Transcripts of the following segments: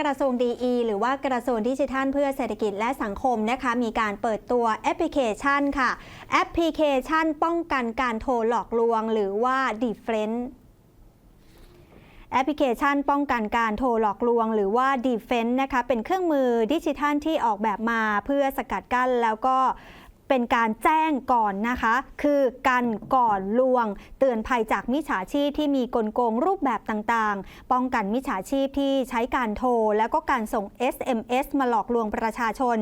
กระทรวงดีหรือว่ากระทรวงดิจิทัลเพื่อเศรษฐกิจและสังคมนะคะมีการเปิดตัวแอปพลิเคชันค่ะ แอปพลิเคชันป้องกันการโทรหลอกลวง หรือว่า d e f e n s แอปพลิเคชันป้องกันการโทรหลอกลวง หรือว่า Defense นะคะเป็นเครื่องมือดิจิทัลที่ออกแบบมาเพื่อสกัดกั้นแล้วก็ เป็นการแจ้งก่อนนะคะ คือกันก่อนลวง เตือนภัยจากมิจฉาชีพที่มีกลโกงรูปแบบต่างๆ ป้องกันมิจฉาชีพที่ใช้การโทร แล้วก็การส่ง SMS มาหลอกลวงประชาชน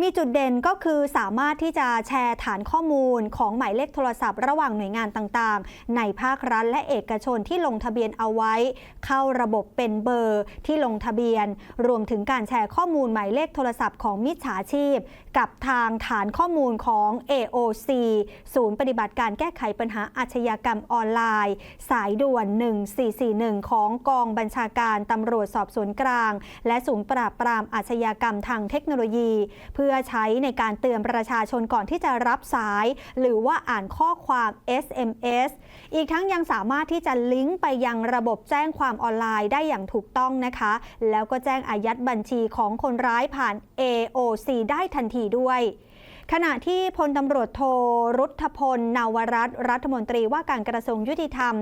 มีจุดเด่นก็คือสามารถที่จะแชร์ฐานข้อมูลของหมายเลขโทรศัพท์ระหว่างหน่วยงานต่างๆ ในภาครัฐและเอกชนที่ลงทะเบียนเอาไว้ เข้าระบบเป็นเบอร์ที่ลงทะเบียน รวมถึงการแชร์ข้อมูลหมายเลขโทรศัพท์ของมิจฉาชีพ กับทางฐานข้อมูลของ AOC ศูนย์ปฏิบัติการแก้ไขปัญหาอาชญากรรมออนไลน์ สายด่วน 1441 ของกองบัญชาการตำรวจสอบสวนกลาง และศูนย์ปราบปรามอาชญากรรมทางเทคโนโลยี เพื่อใช้ในการเตือนประชาชนก่อนที่จะรับสาย หรือว่าอ่านข้อความ SMS อีกทั้งยังสามารถที่จะลิงก์ไปยังระบบแจ้งความออนไลน์ได้อย่างถูกต้องนะคะ แล้วก็แจ้งอายัดบัญชีของคนร้ายผ่าน AOC ได้ทันทีด้วย ขณะที่พลตำรวจโทรุทธพล นาวรัตน์รัฐมนตรีว่าการกระทรวงยุติธรรม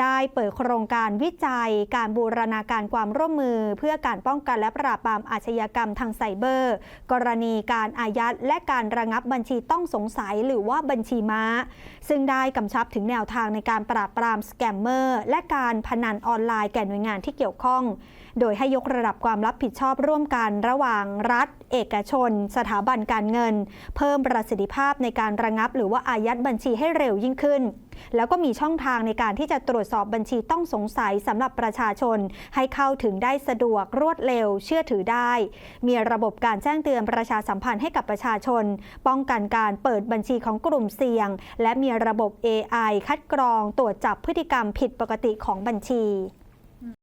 ได้เปิดโครงการวิจัย การบูรณาการความร่วมมือ เพื่อการป้องกันและปราบปรามอาชญากรรมทางไซเบอร์ กรณีการอายัดและการระงับบัญชีต้องสงสัยหรือว่าบัญชีม้า ซึ่งได้กำชับถึงแนวทางในการปราบปรามสแกมเมอร์และการพนันออนไลน์แก่หน่วยงานที่เกี่ยวข้อง โดยให้ยกระดับความรับผิดชอบร่วมกันระหว่างรัฐ เอกชน สถาบันการเงิน เพิ่มมประสิทธิภาพในการระงับ หรือว่าอายัดบัญชีให้เร็วยิ่งขึ้น แล้วก็มีช่องทางในการที่จะตรวจสอบบัญชีต้องสงสัยสำหรับประชาชน ให้เข้าถึงได้สะดวกรวดเร็ว เชื่อถือได้ มีระบบการแจ้งเตือนประชาสัมพันธ์ให้กับประชาชน ป้องกันการเปิดบัญชีของกลุ่มเสี่ยง และมีระบบ AI คัดกรองตรวจจับพฤติกรรมผิดปกติของบัญชี